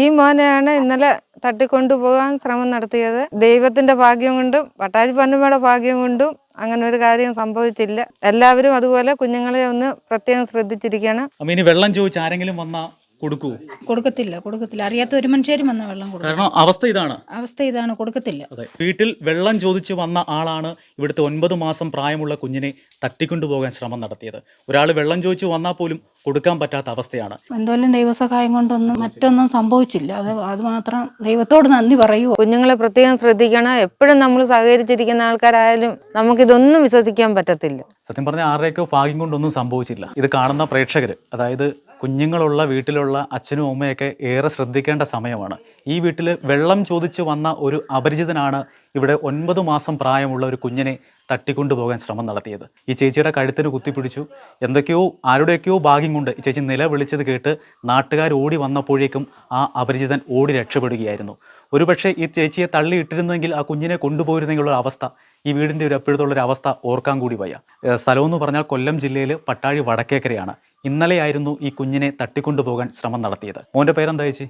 ഈ മോനെയാണ് ഇന്നലെ തട്ടിക്കൊണ്ടുപോകാൻ ശ്രമം നടത്തിയത്. ദൈവത്തിന്റെ ഭാഗ്യം കൊണ്ടും പട്ടാഴി പന്നമ്മയുടെ ഭാഗ്യം കൊണ്ടും അങ്ങനെ ഒരു കാര്യം സംഭവിച്ചില്ല. എല്ലാവരും അതുപോലെ കുഞ്ഞുങ്ങളെ ഒന്ന് പ്രത്യേകം ശ്രദ്ധിച്ചിരിക്കണം. അമ്മ ഇനി വെള്ളം ചോദിച്ച് ആരെങ്കിലും വന്നാ കൊടുക്കൂ? കൊടുക്കത്തില്ല കൊടുക്കത്തില്ല. അറിയാത്ത ഒരു മനുഷ്യരും വന്ന വെള്ളം കൊടുക്കും. കാരണം അവസ്ഥ ഇതാണ്. അവസ്ഥ ഇതാണ് കൊടുക്കത്തില്ല. അതെ. വീട്ടിൽ വെള്ളം ചോദിച്ചു വന്ന ആളാണ് ഇവിടുത്തെ ഒൻപത് മാസം പ്രായമുള്ള കുഞ്ഞിനെ തട്ടിക്കൊണ്ടുപോകാൻ ശ്രമം നടത്തിയത്. ഒരാൾ വെള്ളം ചോദിച്ചു വന്നാൽ പോലും കൊടുക്കാൻ പറ്റാത്ത അവസ്ഥയാണ്. എന്തോലും ദൈവസഹായം കൊണ്ടൊന്നും മറ്റൊന്നും സംഭവിച്ചില്ല. അത് അത് മാത്രം ദൈവത്തോട് നന്ദി പറയൂ കുഞ്ഞുങ്ങളെ പ്രത്യേകം ശ്രദ്ധിക്കണം. എപ്പോഴും നമ്മൾ സഹകരിച്ചിരിക്കുന്ന ആൾക്കാരായാലും നമുക്കിതൊന്നും വിശ്വസിക്കാൻ പറ്റത്തില്ല. സത്യം പറഞ്ഞാൽ ആരുടെയൊക്കെ ഭാഗ്യം കൊണ്ടൊന്നും സംഭവിച്ചില്ല. ഇത് കാണുന്ന പ്രേക്ഷകർ അതായത് കുഞ്ഞുങ്ങളുള്ള വീട്ടിലുള്ള അച്ഛനും അമ്മയൊക്കെ ഏറെ ശ്രദ്ധിക്കേണ്ട സമയമാണ്. ഈ വീട്ടിൽ വെള്ളം ചോദിച്ചു വന്ന ഒരു അപരിചിതനാണ് ഇവിടെ ഒൻപത് മാസം പ്രായമുള്ള ഒരു കുഞ്ഞിനെ തട്ടിക്കൊണ്ടുപോകാൻ ശ്രമം നടത്തിയത്. ഈ ചേച്ചിയുടെ കഴുത്തിന് കുത്തിപ്പിടിച്ചു എന്തൊക്കെയോ ആരുടെയൊക്കെയോ ഭാഗ്യം കൊണ്ട് ഈ ചേച്ചി നിലവിളിച്ചത് കേട്ട് നാട്ടുകാർ ഓടി വന്നപ്പോഴേക്കും ആ അപരിചിതൻ ഓടി രക്ഷപ്പെടുകയായിരുന്നു. ഒരുപക്ഷെ ഈ ചേച്ചിയെ തള്ളിയിട്ടിരുന്നെങ്കിൽ ആ കുഞ്ഞിനെ കൊണ്ടുപോയിരുന്നെങ്കിലുള്ള അവസ്ഥ ഈ വീടിന്റെ ഒരു എപ്പോഴത്തുള്ള ഒരു അവസ്ഥ ഓർക്കാൻ കൂടി വയ്യ. സ്ഥലമെന്ന് പറഞ്ഞാൽ കൊല്ലം ജില്ലയിൽ പട്ടാഴി വടക്കേക്കരയാണ്. ഇന്നലെയായിരുന്നു ഈ കുഞ്ഞിനെ തട്ടിക്കൊണ്ടുപോകാൻ ശ്രമം നടത്തിയത്. മോന്റെ പേരെന്താ ചേച്ചി?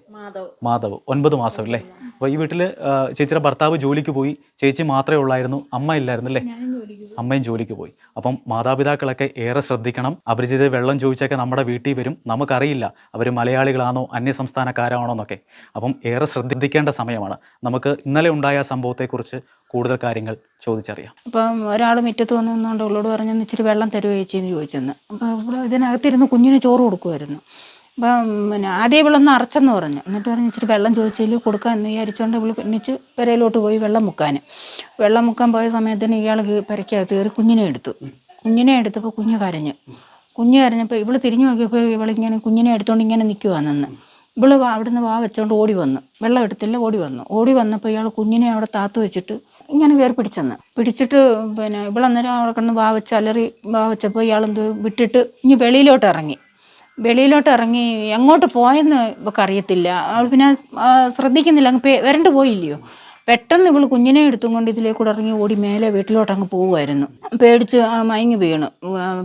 മാധവ്. ഒൻപത് മാസം അല്ലേ? അപ്പോൾ ഈ വീട്ടിൽ ചേച്ചിയുടെ ഭർത്താവ് ജോലിക്ക് പോയി. ചേച്ചി മാത്രമേ ഉള്ളായിരുന്നു. അമ്മ ഇല്ലായിരുന്നു അല്ലേ അമ്മയും ജോലിക്ക് പോയി. അപ്പം മാതാപിതാക്കളൊക്കെ ഏറെ ശ്രദ്ധിക്കണം. അപരിചിത വെള്ളം ചോദിച്ചൊക്കെ നമ്മുടെ വീട്ടിൽ വരും. നമുക്കറിയില്ല. അവർ മലയാളികളാണോ അന്യസംസ്ഥാനക്കാരാണോ എന്നൊക്കെ അപ്പം ഏറെ ശ്രദ്ധിക്കേണ്ട സമയമാണ്. നമുക്ക് ഇന്നലെ ഉണ്ടായ സംഭവത്തെക്കുറിച്ച് കൂടുതൽ കാര്യങ്ങൾ ചോദിച്ചറിയാം. അപ്പം ഒരാൾ മുറ്റത്ത് വന്നുകൊണ്ട് ഉള്ളോട് പറഞ്ഞു ഇച്ചിരി വെള്ളം തരുമോ ചേച്ചി എന്ന് ചോദിച്ചെന്ന്. അപ്പോൾ ഇവിടെ ഇതിനകത്തിരുന്ന് കുഞ്ഞിന് ചോറ് കൊടുക്കുമായിരുന്നു അപ്പം പിന്നെ ആദ്യം ഇവളൊന്ന് അറച്ചെന്ന് പറഞ്ഞു. എന്നിട്ട് പറഞ്ഞു ഇച്ചിരി വെള്ളം ചോദിച്ചാൽ കൊടുക്കാൻ എന്ന് വിചാരിച്ചുകൊണ്ട് ഇവൾ പിന്നിച്ച് പെരയിലോട്ട് പോയി വെള്ളം മുക്കാൻ വെള്ളം മുക്കാൻ പോയ സമയത്തിന് ഇയാൾ പെരയ്ക്കകത്ത് കയറി കുഞ്ഞിനെ എടുത്തു. കുഞ്ഞിനെ എടുത്തപ്പോൾ കുഞ്ഞ് കരഞ്ഞു. കുഞ്ഞ് കരഞ്ഞപ്പോൾ ഇവൾ തിരിഞ്ഞു നോക്കിയപ്പോൾ ഇവളിങ്ങനെ കുഞ്ഞിനെ എടുത്തുകൊണ്ട് ഇങ്ങനെ നിൽക്കുവാണെന്ന് ഇവൾ അവിടുന്ന് വാ വെച്ചോണ്ട് ഓടി വന്നു. വെള്ളം എടുത്തില്ല ഓടി വന്നു. ഓടി വന്നപ്പോൾ ഇയാൾ കുഞ്ഞിനെ അവിടെ താത്തു വെച്ചിട്ട് ഇങ്ങനെ കയറി പിടിച്ചെന്ന്. പിടിച്ചിട്ട് പിന്നെ ഇവളന്നേരം അവിടെ കിടന്ന് വാ വെച്ച് അലറി വാ വെച്ചപ്പോൾ ഇയാളെന്തോ വിട്ടിട്ട് ഇനി വെളിയിലോട്ട് ഇറങ്ങി. വെളിയിലോട്ട് ഇറങ്ങി എങ്ങോട്ട് പോയെന്ന് ഇവൾക്ക് അറിയത്തില്ല അവൾ പിന്നെ ശ്രദ്ധിക്കുന്നില്ല. അങ്ങ് വരണ്ട് പോയില്ലയോ? പെട്ടെന്ന് ഇവൾ കുഞ്ഞിനെ എടുത്തും കൊണ്ട് ഇതിലേക്കൂടെ ഇറങ്ങി ഓടി മേലെ വീട്ടിലോട്ട് അങ്ങ് പോവുമായിരുന്നു. പേടിച്ച് മയങ്ങി വീണു.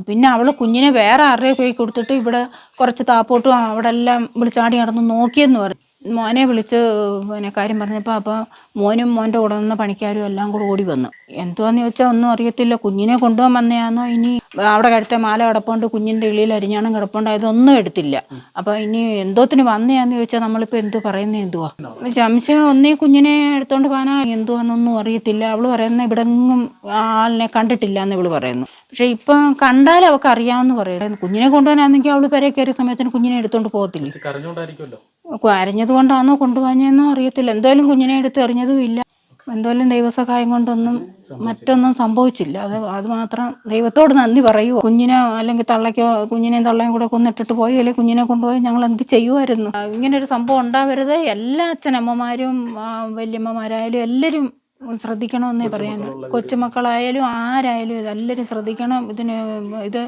പിന്നെ അവൾ കുഞ്ഞിനെ വേറെ ആരുടെ പോയി കൊടുത്തിട്ട് ഇവിടെ കുറച്ച് താപ്പോട്ടും അവിടെ എല്ലാം വിളിച്ചാടി ചാടി നടന്ന് നോക്കിയെന്ന് പറഞ്ഞു മോനെ വിളിച്ച് പിന്നെ കാര്യം പറഞ്ഞപ്പോൾ അപ്പോൾ മോനും മോന്റെ കൂടെ നിന്ന പണിക്കാരും എല്ലാം കൂടെ ഓടി വന്നു. എന്തുവാന്ന് ചോദിച്ചാൽ ഒന്നും അറിയത്തില്ല. കുഞ്ഞിനെ കൊണ്ടുപോകാൻ വന്നയാണോ ഇനി? അവിടെ കടുത്ത മാല കിടപ്പുണ്ട് കുഞ്ഞിന്റെ ഇളിയിൽ അരിഞ്ഞാണം കിടപ്പുണ്ട് അതൊന്നും എടുത്തില്ല. അപ്പോൾ ഇനി എന്തോത്തിന് വന്നയാന്ന് ചോദിച്ചാൽ നമ്മളിപ്പോൾ എന്ത് പറയുന്നത് എന്തുവാ? സംശയം ഒന്നേ കുഞ്ഞിനെ എടുത്തോണ്ട് പോകാനാ എന്തുവാന്നൊന്നും അറിയത്തില്ല. അവൾ പറയുന്ന ഇവിടെ എങ്ങും ആളിനെ കണ്ടിട്ടില്ല എന്ന് ഇവൾ പറയുന്നു. പക്ഷെ ഇപ്പം കണ്ടാൽ അവൾക്ക് അറിയാമെന്ന് പറയുന്നു. കുഞ്ഞിനെ കൊണ്ടുപോകാനാണെങ്കിൽ അവൾ പെരെ കയറിയ സമയത്തിന് കുഞ്ഞിനെ എടുത്തോണ്ട് പോകത്തില്ല? അരഞ്ഞത് കൊണ്ടാണോ കൊണ്ടുപോകാഞ്ഞെന്നോ അറിയത്തില്ല. എന്തായാലും കുഞ്ഞിനെ എടുത്ത് എറിഞ്ഞതും ഇല്ല. എന്തായാലും ദൈവസഹായം കൊണ്ടൊന്നും മറ്റൊന്നും സംഭവിച്ചില്ല. അത് അത് മാത്രം ദൈവത്തോട് നന്ദി പറയുമോ കുഞ്ഞിനെ അല്ലെങ്കിൽ തള്ളയ്ക്കോ കുഞ്ഞിനെയും തള്ളയും കൂടെ കൊന്നിട്ടിട്ട് പോയി അല്ലെങ്കിൽ കുഞ്ഞിനെ കൊണ്ടുപോയി ഞങ്ങൾ എന്ത് ചെയ്യുമായിരുന്നു? ഇങ്ങനൊരു സംഭവം ഉണ്ടാവരുത്. എല്ലാ അച്ഛനമ്മമാരും വല്യമ്മമാരായാലും എല്ലാവരും ശ്രദ്ധിക്കണമെന്നേ പറയാൻ കൊച്ചുമക്കളായാലും ആരായാലും ഇതെല്ലാവരും ശ്രദ്ധിക്കണം. ഇതിന് ഇത്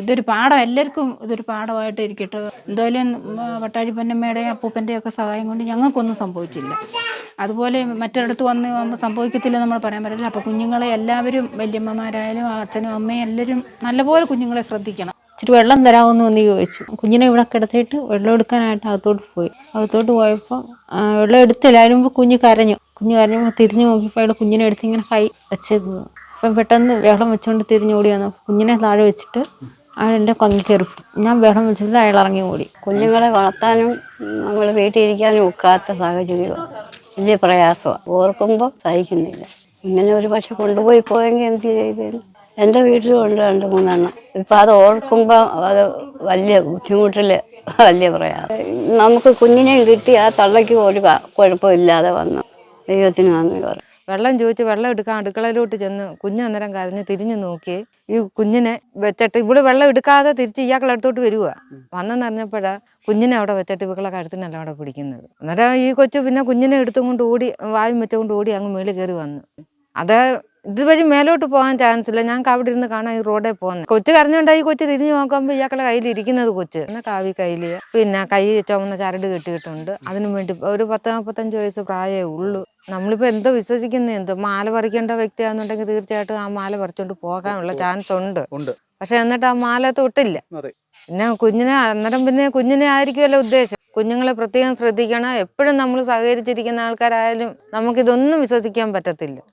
ഇതൊരു പാഠം എല്ലാവർക്കും ഇതൊരു പാഠമായിട്ട് ഇരിക്കട്ടെ. എന്തായാലും വട്ടാഴി പൊന്നമ്മയുടെയും അപ്പൂപ്പന്റെയും ഒക്കെ സഹായം കൊണ്ട് ഞങ്ങൾക്കൊന്നും സംഭവിച്ചില്ല. അതുപോലെ മറ്റൊരിടത്ത് വന്ന് സംഭവിക്കത്തില്ല നമ്മൾ പറയാൻ പറ്റില്ല. അപ്പോൾ കുഞ്ഞുങ്ങളെ എല്ലാവരും വല്യമ്മമാരായാലും അച്ഛനും അമ്മയും എല്ലാവരും നല്ലപോലെ കുഞ്ഞുങ്ങളെ ശ്രദ്ധിക്കണം. ഇച്ചിരി വെള്ളം തരാമെന്ന് വന്ന് ചോദിച്ചു. കുഞ്ഞിനെ ഇവിടെ കിടത്തിയിട്ട് വെള്ളം എടുക്കാനായിട്ട് അകത്തോട്ട് പോയി. അകത്തോട്ട് പോയപ്പോൾ വെള്ളം എടുത്തില്ല അതിന് മുമ്പ് കുഞ്ഞ് കരഞ്ഞു. കുഞ്ഞ് കരഞ്ഞപ്പോൾ തിരിഞ്ഞു നോക്കിയപ്പോൾ അയാൾ കുഞ്ഞിനെ എടുത്ത് ഇങ്ങനെ കൈ വെച്ചേക്കുക അപ്പം പെട്ടെന്ന് വെള്ളം വെച്ചുകൊണ്ട് തിരിഞ്ഞ് ഓടി വന്നു. കുഞ്ഞിനെ താഴെ വെച്ചിട്ട് അയാൾ എന്റെ പങ്കി കയറി ഞാൻ വെള്ളം വെച്ചിട്ട് അയാൾ ഇറങ്ങി ഓടി. കുഞ്ഞുങ്ങളെ വളർത്താനും നമ്മൾ വീട്ടിൽ ഇരിക്കാനും ഒക്കാത്ത സാഹചര്യമാണ്. വലിയ പ്രയാസമാണ്. ഓർക്കുമ്പോൾ സഹിക്കുന്നില്ല. ഇങ്ങനെ ഒരു പക്ഷെ കൊണ്ടുപോയി പോയെങ്കിൽ എന്ത് ചെയ്തേനെ എന്റെ വീട്ടിലും ഉണ്ട് രണ്ട് മൂന്നെണ്ണം. ഇപ്പം അത് ഓർക്കുമ്പോൾ അത് വലിയ ബുദ്ധിമുട്ടിൽ വലിയ പ്രയാസം. നമുക്ക് കുഞ്ഞിനെ കിട്ടി ആ തള്ളയ്ക്ക് ഒരു കുഴപ്പമില്ലാതെ വന്നു. ദൈവത്തിന് നന്ദി പറയും വെള്ളം ചോദിച്ച് വെള്ളം എടുക്കാൻ അടുക്കളയിലോട്ട് ചെന്ന് കുഞ്ഞ് അന്നേരം കരഞ്ഞ് തിരിഞ്ഞു നോക്കി. ഈ കുഞ്ഞിനെ വെച്ചിട്ട് ഇവിടെ വെള്ളം എടുക്കാതെ തിരിച്ച് ഇയാക്കളെ അടുത്തോട്ട് വരുക വന്നെന്നറിഞ്ഞപ്പോഴാ കുഞ്ഞിനെ അവിടെ വെച്ചിട്ട് ഇവക്കളെ കഴുത്തിനല്ല അവിടെ പിടിക്കുന്നത്. അന്നേരം ഈ കൊച്ചു പിന്നെ കുഞ്ഞിനെ എടുത്തും കൊണ്ട് ഓടി വായും വെച്ചുകൊണ്ട് ഓടി അങ്ങ് മേളിൽ കയറി വന്നു. അത് ഇതുവഴി മേലോട്ട് പോകാൻ ചാൻസ് ഇല്ല. ഞങ്ങൾക്ക് അവിടെ ഇരുന്ന് കാണാൻ ഈ റോഡിൽ പോകുന്നത് കൊച്ചു കരഞ്ഞുകൊണ്ടാ ഈ കൊച്ചു തിരിഞ്ഞു നോക്കുമ്പോൾ ഇയാക്കളെ കയ്യിൽ ഇരിക്കുന്നത് കൊച്ച്. എന്നാൽ കാവി കയ്യിൽ പിന്നെ കൈ ചുമന്ന ചരട് കെട്ടിയിട്ടുണ്ട്. അതിനു വേണ്ടി ഒരു പത്ത് നാൽപ്പത്തഞ്ച് വയസ്സ് പ്രായമേ ഉള്ളൂ. നമ്മളിപ്പോൾ എന്തോ വിശ്വസിക്കുന്നത് എന്തോ. മാല പറിക്കേണ്ട വ്യക്തിയാണെന്നുണ്ടെങ്കിൽ തീർച്ചയായിട്ടും ആ മാല പറിച്ചുകൊണ്ട് പോകാനുള്ള ചാൻസ് ഉണ്ട്. പക്ഷെ എന്നിട്ട് ആ മാല തൊട്ടില്ല. പിന്നെ കുഞ്ഞിനെ അന്നേരം പിന്നെ കുഞ്ഞിനെ ആയിരിക്കുമല്ലോ ഉദ്ദേശം. കുഞ്ഞുങ്ങളെ പ്രത്യേകം ശ്രദ്ധിക്കണം. എപ്പോഴും നമ്മൾ സഹകരിച്ചിരിക്കുന്ന ആൾക്കാരായാലും നമുക്കിതൊന്നും വിശ്വസിക്കാൻ പറ്റത്തില്ല.